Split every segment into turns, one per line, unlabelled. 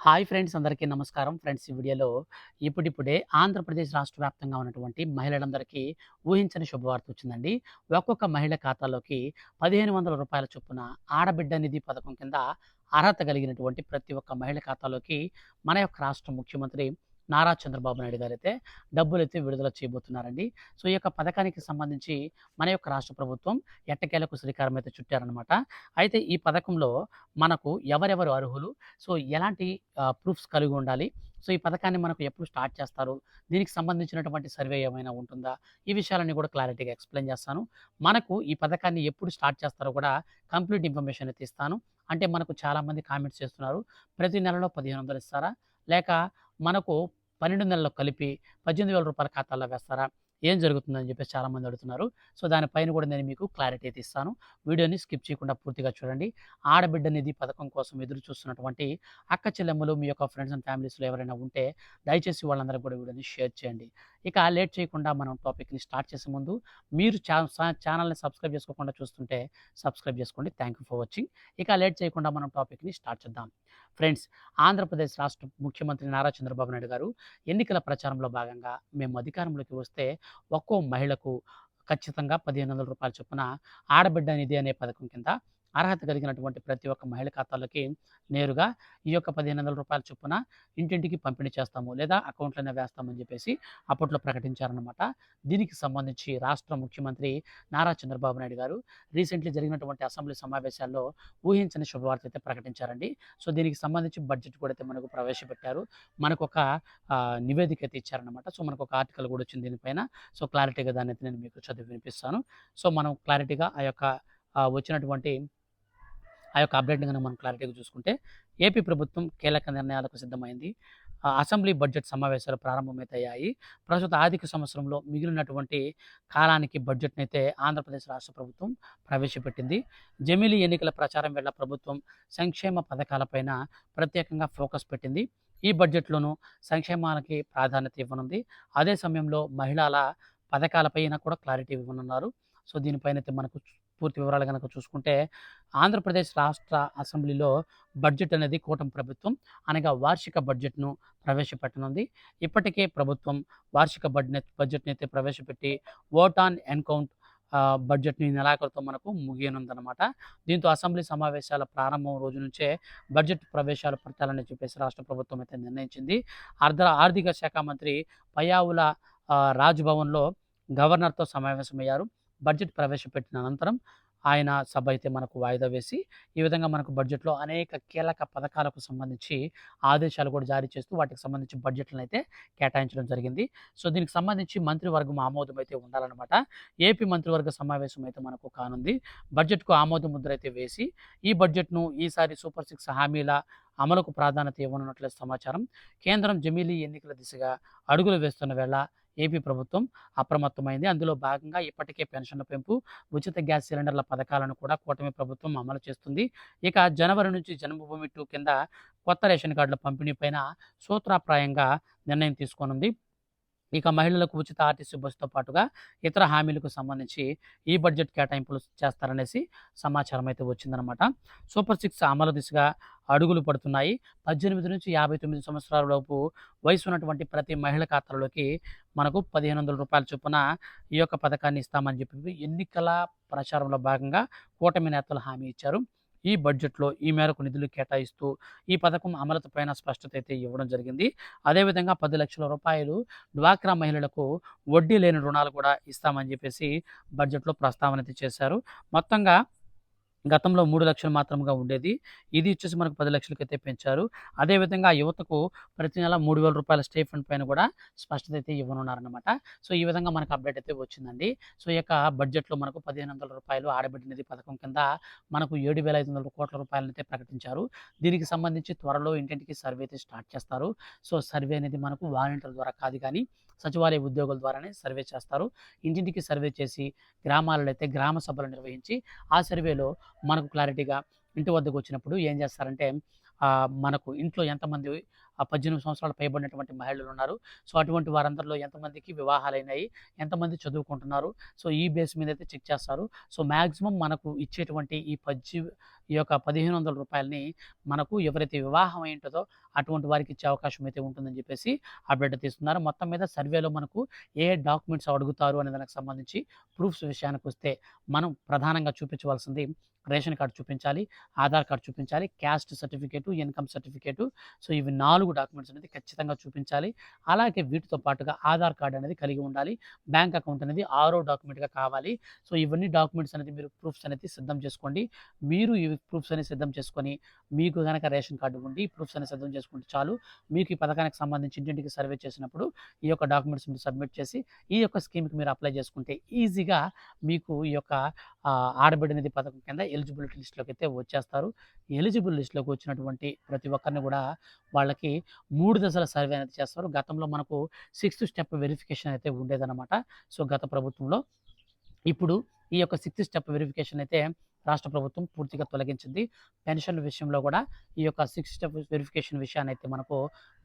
Hi friends అందరికీ నమస్కారం. Friends ఈ వీడియోలో ఇప్పుడిప్పుడే ఆంధ్రప్రదేశ్ రాష్ట్ర వ్యాప్తంగా ఉన్నటువంటి మహిళలందరికీ ఊహించని శుభవార్త వచ్చిందండి. ఒక్కొక్క మహిళ ఖాతాలోకి పదిహేను వందల రూపాయల చొప్పున ఆడబిడ్డ నిధి పథకం కింద అర్హత కలిగినటువంటి ప్రతి ఒక్క మహిళ ఖాతాలోకి మన యొక్క రాష్ట్ర ముఖ్యమంత్రి నారా చంద్రబాబు నాయుడు గారు అయితే డబ్బులు అయితే విడుదల చేయబోతున్నారండి. సో ఈ యొక్క పథకానికి సంబంధించి మన యొక్క రాష్ట్ర ప్రభుత్వం ఎట్టకేలకు శ్రీకారం అయితే చుట్టారనమాట అయితే ఈ పథకంలో మనకు ఎవరెవరు అర్హులు? సో ఎలాంటి ప్రూఫ్స్ కలిగి ఉండాలి? సో ఈ పథకాన్ని మనకు ఎప్పుడు స్టార్ట్ చేస్తారు? దీనికి సంబంధించినటువంటి సర్వే ఏమైనా ఉంటుందా? ఈ విషయాలన్నీ కూడా క్లారిటీగా ఎక్స్ప్లెయిన్ చేస్తాను. మనకు ఈ పథకాన్ని ఎప్పుడు స్టార్ట్ చేస్తారో కూడా కంప్లీట్ ఇన్ఫర్మేషన్ అయితే ఇస్తాను. అంటే మనకు చాలామంది కామెంట్స్ చేస్తున్నారు ప్రతి నెలలో పదిహేను వందలు ఇస్తారా? లేక మనకు పన్నెండు నెలల్లో కలిపి పద్దెనిమిది వేల రూపాయల ఖాతాలో వేస్తారా? ఏం జరుగుతుందని చెప్పేసి చాలామంది అడుగుతున్నారు. సో దానిపైన కూడా నేను మీకు క్లారిటీ అయితే ఇస్తాను. వీడియోని స్కిప్ చేయకుండా పూర్తిగా చూడండి. ఆడబిడ్డ నిధి పథకం కోసం ఎదురు చూస్తున్నటువంటి అక్క చెల్లెమ్మలు మీ యొక్క ఫ్రెండ్స్ అండ్ ఫ్యామిలీస్లో ఎవరైనా ఉంటే దయచేసి వాళ్ళందరికీ కూడా వీడియోని షేర్ చేయండి. ఇక లేట్ చేయకుండా మనం టాపిక్ని స్టార్ట్ చేసే ముందు మీరు ఛానల్ని సబ్స్క్రైబ్ చేసుకోకుండా చూస్తుంటే సబ్స్క్రైబ్ చేసుకోండి. Thank you for watching. ఇక లేట్ చేయకుండా మనం టాపిక్ని స్టార్ట్ చేద్దాం. ఫ్రెండ్స్ ఆంధ్రప్రదేశ్ రాష్ట్ర ముఖ్యమంత్రి నారా చంద్రబాబు నాయుడు గారు ఎన్నికల ప్రచారంలో భాగంగా మేము అధికారంలోకి వస్తే ఒక్కో మహిళకు ఖచ్చితంగా పదిహేను వందల రూపాయల చొప్పున ఆడబిడ్డ నిధి అనే పథకం కింద అర్హత కలిగినటువంటి ప్రతి ఒక్క మహిళ ఖాతాలోకి నేరుగా ఈ యొక్క పదిహేను వందల రూపాయల చొప్పున ఇంటింటికి పంపిణీ చేస్తాము లేదా అకౌంట్లోనే వేస్తామని చెప్పేసి అప్పట్లో ప్రకటించారనమాట దీనికి సంబంధించి రాష్ట్ర ముఖ్యమంత్రి నారా చంద్రబాబు నాయుడు గారు రీసెంట్లీ జరిగినటువంటి అసెంబ్లీ సమావేశాల్లో ఊహించని శుభవార్త అయితే ప్రకటించారండి. సో దీనికి సంబంధించి బడ్జెట్ కూడా అయితే మనకు ప్రవేశపెట్టారు. మనకు ఒక నివేదిక అయితే ఇచ్చారనమాట సో మనకు ఒక ఆర్టికల్ కూడా వచ్చింది దీనిపైన. సో క్లారిటీగా దాన్ని అయితే నేను మీకు చదివి వినిపిస్తాను. సో మనం క్లారిటీగా ఆ యొక్క వచ్చినటువంటి ఆ యొక్క అప్డేట్ని కనుక మనం క్లారిటీగా చూసుకుంటే ఏపీ ప్రభుత్వం కీలక నిర్ణయాలకు సిద్ధమైంది. అసెంబ్లీ బడ్జెట్ సమావేశాలు ప్రారంభమైతయ్యాయి. ప్రస్తుత ఆర్థిక సంవత్సరంలో మిగిలినటువంటి కాలానికి బడ్జెట్ని అయితే ఆంధ్రప్రదేశ్ రాష్ట్ర ప్రభుత్వం ప్రవేశపెట్టింది. జమిలీ ఎన్నికల ప్రచారం వేళ ప్రభుత్వం సంక్షేమ పథకాలపైన ప్రత్యేకంగా ఫోకస్ పెట్టింది. ఈ బడ్జెట్లోనూ సంక్షేమానికి ప్రాధాన్యత ఇవ్వనుంది. అదే సమయంలో మహిళల పథకాలపైన కూడా క్లారిటీ ఇవ్వనున్నారు. సో దీనిపైన అయితే మనకు పూర్తి వివరాలు కనుక చూసుకుంటే ఆంధ్రప్రదేశ్ రాష్ట్ర అసెంబ్లీలో బడ్జెట్ అనేది కూటమి ప్రభుత్వం అనగా వార్షిక బడ్జెట్ను ప్రవేశపెట్టనుంది. ఇప్పటికే ప్రభుత్వం వార్షిక బడ్జెట్ బడ్జెట్ని అయితే ప్రవేశపెట్టి ఓట్ ఆన్ ఎన్కౌంట్ బడ్జెట్ని నెలాఖరుతో మనకు ముగియనుందనమాట దీంతో అసెంబ్లీ సమావేశాల ప్రారంభం రోజు నుంచే బడ్జెట్ ప్రవేశాలు పెట్టాలని చెప్పేసి రాష్ట్ర ప్రభుత్వం అయితే నిర్ణయించింది. అర్ధ ఆర్థిక శాఖ మంత్రి పయావుల రాజ్భవన్లో గవర్నర్తో సమావేశమయ్యారు. బడ్జెట్ ప్రవేశపెట్టిన అనంతరం ఆయన సభ అయితే మనకు వాయిదా వేసి ఈ విధంగా మనకు బడ్జెట్లో అనేక కీలక పథకాలకు సంబంధించి ఆదేశాలు కూడా జారీ చేస్తూ వాటికి సంబంధించి బడ్జెట్లను అయితే కేటాయించడం జరిగింది. సో దీనికి సంబంధించి మంత్రివర్గం ఆమోదం అయితే ఉండాలన్నమాట. ఏపీ మంత్రివర్గ సమావేశం అయితే మనకు కానుంది. బడ్జెట్కు ఆమోద ముద్ర అయితే వేసి ఈ బడ్జెట్ను ఈసారి సూపర్ సిక్స్ హామీల అమలుకు ప్రాధాన్యత ఇవ్వనున్నట్లు సమాచారం. కేంద్రం జమీలీ ఎన్నికల దిశగా అడుగులు వేస్తున్న వేళ ఏపీ ప్రభుత్వం అప్రమత్తమైంది. అందులో భాగంగా ఇప్పటికే పెన్షన్ల పెంపు ఉచిత గ్యాస్ సిలిండర్ల పథకాలను కూడా కూటమి ప్రభుత్వం అమలు చేస్తుంది. ఇక జనవరి నుంచి జన్మభూమి టూ కింద కొత్త రేషన్ కార్డుల పంపిణీ పైన సూత్రప్రాయంగా నిర్ణయం తీసుకోనుంది. ఇక మహిళలకు ఉచిత ఆర్టీసీ బస్సుతో పాటుగా ఇతర హామీలకు సంబంధించి ఈ బడ్జెట్ కేటాయింపులు చేస్తారనేసి సమాచారం అయితే వచ్చిందనమాట సూపర్ సిక్స్ అమలు దిశగా అడుగులు పడుతున్నాయి. పద్దెనిమిది నుంచి యాభై తొమ్మిది సంవత్సరాల లోపు వయసు ఉన్నటువంటి ప్రతి మహిళ ఖాతాలోకి మనకు పదిహేను వందల రూపాయల చొప్పున ఈ యొక్క పథకాన్ని ఇస్తామని చెప్పి ఎన్నికల ప్రచారంలో భాగంగా కూటమి నేతలు హామీ ఇచ్చారు. ఈ బడ్జెట్లో ఈ మేరకు నిధులు కేటాయిస్తూ ఈ పథకం అమలుపైన స్పష్టత అయితే ఇవ్వడం జరిగింది. అదేవిధంగా పది లక్షల రూపాయలు డ్వాక్రా మహిళలకు వడ్డీ లేని రుణాలు కూడా ఇస్తామని చెప్పేసి బడ్జెట్లో ప్రస్తావన అయితే చేశారు. మొత్తంగా గతంలో మూడు లక్షలు మాత్రముగా ఉండేది. ఇది వచ్చేసి మనకు పది లక్షలకైతే పెంచారు. అదేవిధంగా యువతకు ప్రతి నెల మూడు వేల రూపాయల స్టే ఫండ్ పైన కూడా స్పష్టత అయితే ఇవ్వనున్నారనమాట సో ఈ విధంగా మనకు అప్డేట్ అయితే వచ్చిందండి. సో ఈ యొక్క బడ్జెట్లో మనకు పదిహేను వందల రూపాయలు ఆడబిడ్డ నిధి పథకం కింద మనకు ఏడు వేల ఐదు వందల కోట్ల రూపాయలను అయితే ప్రకటించారు. దీనికి సంబంధించి త్వరలో ఇంటింటికి సర్వే అయితే స్టార్ట్ చేస్తారు. సో సర్వే అనేది మనకు వాలంటీర్ల ద్వారా కాదు కానీ సచివాలయ ఉద్యోగుల ద్వారానే సర్వే చేస్తారు. ఇంటింటికి సర్వే చేసి గ్రామాలలో అయితే గ్రామ సభలు నిర్వహించి ఆ సర్వేలో మనకు క్లారిటీగా ఇంటి వద్దకు వచ్చినప్పుడు ఏం చేస్తారంటే మనకు ఇంట్లో ఎంతమంది ఆ 18 సంవత్సరాలు పైబడినటువంటి మహిళలు ఉన్నారు. సో, అటువంటి వారందరిలో ఎంతమందికి వివాహాలైనాయి, ఎంతమంది చదువుకుంటున్నారు. సో, ఈ బేస్ మీద అయితే చెక్ చేస్తారు. సో, మాక్సిమం మనకు ఇచ్చేటువంటి ఈ పజ్జి ఈ యొక్క పదిహేను వందల రూపాయలని మనకు ఎవరైతే వివాహం అయి అటువంటి వారికి ఇచ్చే అవకాశం అయితే ఉంటుందని చెప్పేసి అప్డేట్ తీస్తున్నారు. మొత్తం మీద సర్వేలో మనకు ఏ డాక్యుమెంట్స్ అడుగుతారు అనే దానికి సంబంధించి ప్రూఫ్స్ విషయానికి వస్తే మనం ప్రధానంగా చూపించవలసింది రేషన్ కార్డు చూపించాలి, ఆధార్ కార్డు చూపించాలి, caste certificate, income certificate. So, ఇవి నాలుగు నాలుగు డాక్యుమెంట్స్ అనేది ఖచ్చితంగా చూపించాలి. అలాగే వీటితో పాటుగా ఆధార్ కార్డ్ అనేది కలిగి ఉండాలి. బ్యాంక్ అకౌంట్ అనేది ఆరో డాక్యుమెంట్‌గా కావాలి. సో, ఇవన్నీ డాక్యుమెంట్స్ అనేది మీరు ప్రూఫ్స్ అనేది సిద్ధం చేసుకోండి. మీరు ఈ ప్రూఫ్స్ అనేది సిద్ధం చేసుకొని మీకు కనుక రేషన్ కార్డు ఉండి ప్రూఫ్స్ అనేది సిద్ధం చేసుకుంటే చాలు. మీకు ఈ పథకానికి సంబంధించి ఇంటింటికి సర్వే చేసినప్పుడు ఈ యొక్క డాక్యుమెంట్స్ మీరు సబ్మిట్ చేసి ఈ యొక్క స్కీమ్‌కి మీరు అప్లై చేసుకుంటే ఈజీగా మీకు ఈ యొక్క ఆడబిడ్డ నిధి పథకం కింద ఎలిజిబిలిటీ లిస్ట్‌లోకి అయితే వచ్చేస్తారు. ఎలిజిబుల్ లిస్ట్‌లోకి వచ్చినటువంటి ప్రతి ఒక్కరిని కూడా వాళ్ళకి మూడు దశల సర్వే అనేది చేస్తారు. గతంలో మనకు సిక్స్త్ స్టెప్ వెరిఫికేషన్ అయితే ఉండేదన్నమాట. సో, గత ప్రభుత్వంలో. ఇప్పుడు ఈ యొక్క సిక్స్త్ స్టెప్ వెరిఫికేషన్ అయితే రాష్ట్ర ప్రభుత్వం పూర్తిగా తొలగించింది. పెన్షన్ విషయంలో కూడా ఈ యొక్క సిక్స్త్ స్టెప్ వెరిఫికేషన్ విషయాన్ని అయితే మనకు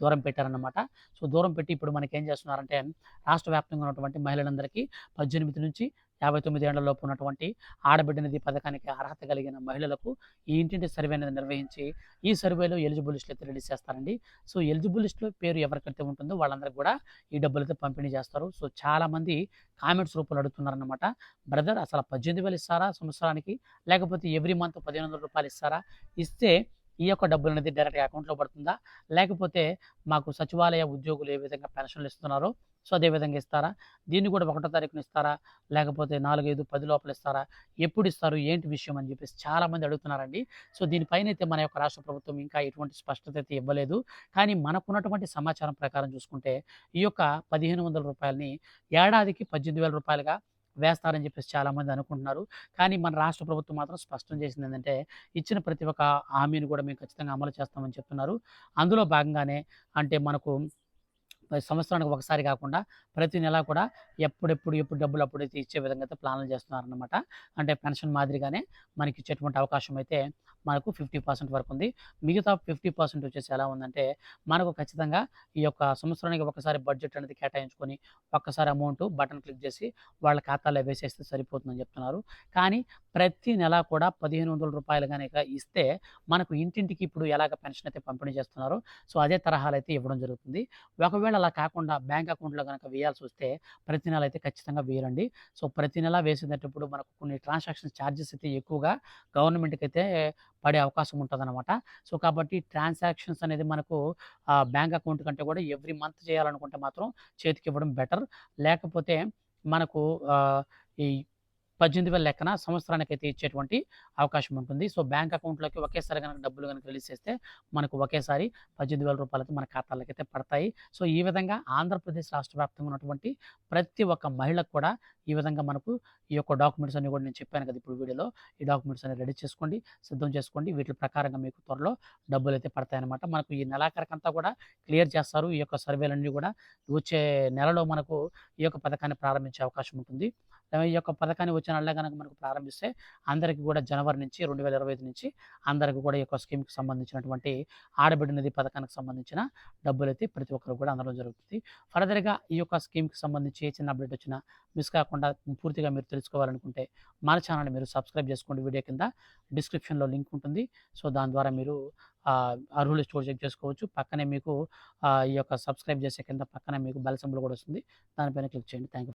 దూరం పెట్టారన్నమాట. సో, దూరం పెట్టి ఇప్పుడు మనకేం చేస్తున్నారంటే రాష్ట్ర వ్యాప్తంగా ఉన్నటువంటి మహిళలందరికీ పద్దెనిమిది నుంచి యాభై తొమ్మిది ఏళ్ళలోపు ఉన్నటువంటి ఆడబిడ్డ నిధి పథకానికి అర్హత కలిగిన మహిళలకు ఈ ఇంటింటి సర్వే అనేది నిర్వహించి ఈ సర్వేలో ఎలిజిబుల్ లిస్ట్‌లు అయితే రిలీజ్ చేస్తారండి. సో, ఎలిజిబుల్ లిస్ట్‌లో పేరు ఎవరికైతే ఉంటుందో వాళ్ళందరూ కూడా ఈ డబ్బులైతే పంపిణీ చేస్తారు. సో, చాలామంది కామెంట్స్ రూపంలో అడుగుతున్నారనమాట బ్రదర్ అసలు పద్దెనిమిది వేలు ఇస్తారా సంవత్సరానికి? లేకపోతే ఎవ్రీ మంత్ పదిహేను వందల రూపాయలు ఇస్తారా? ఇస్తే ఈ యొక్క డబ్బులు అనేది డైరెక్ట్‌గా అకౌంట్‌లో పడుతుందా? లేకపోతే మాకు సచివాలయ ఉద్యోగులు ఏ విధంగా పెన్షన్‌లు ఇస్తున్నారో సో, అదే విధంగా ఇస్తారా? దీన్ని కూడా ఒకటో తారీఖున ఇస్తారా? లేకపోతే 4, 5, 10 లోపల ఇస్తారా? ఎప్పుడు ఇస్తారు? ఏంటి విషయం అని చెప్పేసి చాలామంది అడుగుతున్నారండి. సో, దీనిపైన అయితే మన యొక్క రాష్ట్ర ప్రభుత్వం ఇంకా ఎటువంటి స్పష్టత అయితే ఇవ్వలేదు. కానీ మనకున్నటువంటి సమాచారం ప్రకారం చూసుకుంటే ఈ యొక్క పదిహేను వందల రూపాయలని ఏడాదికి పద్దెనిమిది వేల రూపాయలుగా వేస్తారని చెప్పేసి చాలామంది అనుకుంటున్నారు. కానీ మన రాష్ట్ర ప్రభుత్వం మాత్రం స్పష్టం చేసింది ఏంటంటే ఇచ్చిన ప్రతి ఒక్క హామీని కూడా మేము ఖచ్చితంగా అమలు చేస్తామని చెప్తున్నారు. అందులో భాగంగానే అంటే మనకు సంవత్సరానికి ఒకసారి కాకుండా ప్రతి నెలా కూడా ఎప్పుడెప్పుడు ఎప్పుడు డబ్బులు అప్పుడైతే ఇచ్చే విధంగా అయితే ప్లాన్లు చేస్తున్నారనమాట అంటే పెన్షన్ మాదిరిగానే మనకి ఇచ్చేటువంటి అవకాశం అయితే మనకు 50% వరకు ఉంది. మిగతా 50% వచ్చేసి ఎలా ఉందంటే మనకు ఖచ్చితంగా ఈ యొక్క సంవత్సరానికి ఒకసారి బడ్జెట్ అనేది కేటాయించుకొని ఒక్కసారి అమౌంట్ బటన్ క్లిక్ చేసి వాళ్ళ ఖాతాలో వేసేస్తే సరిపోతుందని చెప్తున్నారు. కానీ ప్రతి నెలా కూడా పదిహేను వందల రూపాయలు కనుక ఇస్తే మనకు ఇంటింటికి ఇప్పుడు ఎలాగ పెన్షన్ అయితే పంపిణీ చేస్తున్నారో సో, అదే తరహాలు అయితే ఇవ్వడం జరుగుతుంది. ఒకవేళ అలా కాకుండా బ్యాంక్ అకౌంట్‌లో గనక వేయాల్సొస్తే ప్రతి నెల అయితే ఖచ్చితంగా వేయరండి. సో, ప్రతి నెలా వేసేటప్పుడు మనకు కొన్ని ట్రాన్సాక్షన్ చార్జెస్ అయితే ఎక్కువగా గవర్నమెంట్కి అయితే పడే అవకాశం ఉంటుందన్నమాట సో, కాబట్టి ట్రాన్సాక్షన్స్ అనేది మనకు బ్యాంక్ అకౌంట్ కంటే కూడా ఎవ్రీ మంత్ చేయాలనుకుంటే మాత్రం చేతికి ఇవ్వడం బెటర్. లేకపోతే మనకు ఈ పద్దెనిమిది వేల లెక్కన సంవత్సరానికి అయితే ఇచ్చేటువంటి అవకాశం ఉంటుంది. సో, బ్యాంక్ అకౌంట్‌లోకి ఒకేసారి గనక డబ్బులు కనుక రిలీజ్ చేస్తే మనకు ఒకేసారి రూ. 18,000 అయితే మన ఖాతాలోకైతే పడతాయి. సో, ఈ విధంగా ఆంధ్రప్రదేశ్ రాష్ట్ర వ్యాప్తంగా ఉన్నటువంటి ప్రతి ఒక్క మహిళకు కూడా ఈ విధంగా మనకు ఈ యొక్క డాక్యుమెంట్స్ అన్ని కూడా నేను చెప్పాను కదా ఇప్పుడు వీడియోలో. ఈ డాక్యుమెంట్స్ అన్ని రెడీ చేసుకోండి. సిద్ధం చేసుకోండి. వీటి ప్రకారంగా మీకు త్వరలో డబ్బులైతే పడతాయన్నమాట. మనకు ఈ నెలాఖరికంతా కూడా క్లియర్ చేస్తారు. ఈ యొక్క సర్వేలన్నీ కూడా వచ్చే నెలలో మనకు ఈ యొక్క పథకాన్ని ప్రారంభించే అవకాశం ఉంటుంది. ఈ యొక్క పథకాన్ని వచ్చిన నెలలో కనుక మనకు ప్రారంభిస్తే అందరికి కూడా జనవరి నుంచి 2025 నుంచి అందరికి కూడా ఈ యొక్క స్కీమ్‌కి సంబంధించినటువంటి ఆడబిడ్డ నిధి పథకానికి సంబంధించిన డబ్బులైతే ప్రతి ఒక్కరు కూడా అందడం జరుగుతుంది. ఫర్దర్‌గా ఈ యొక్క స్కీమ్‌కి సంబంధించి ఏ చిన్న అప్డేట్ వచ్చినా మిస్ కాకుండా పూర్తిగా మీరు తెలుసుకోవాలనుకుంటే మన ఛానల్ని మీరు సబ్స్క్రైబ్ చేసుకోండి. వీడియో కింద డిస్క్రిప్షన్‌లో లింక్ ఉంటుంది. సో, దాని ద్వారా మీరు అర్హులు స్టోర్ చెక్ చేసుకోవచ్చు. పక్కనే మీకు ఈ యొక్క సబ్స్క్రైబ్ చేసే కింద పక్కనే మీకు బెల్ సింబల్ కూడా వస్తుంది. దానిపైన క్లిక్ చేయండి. Thank you.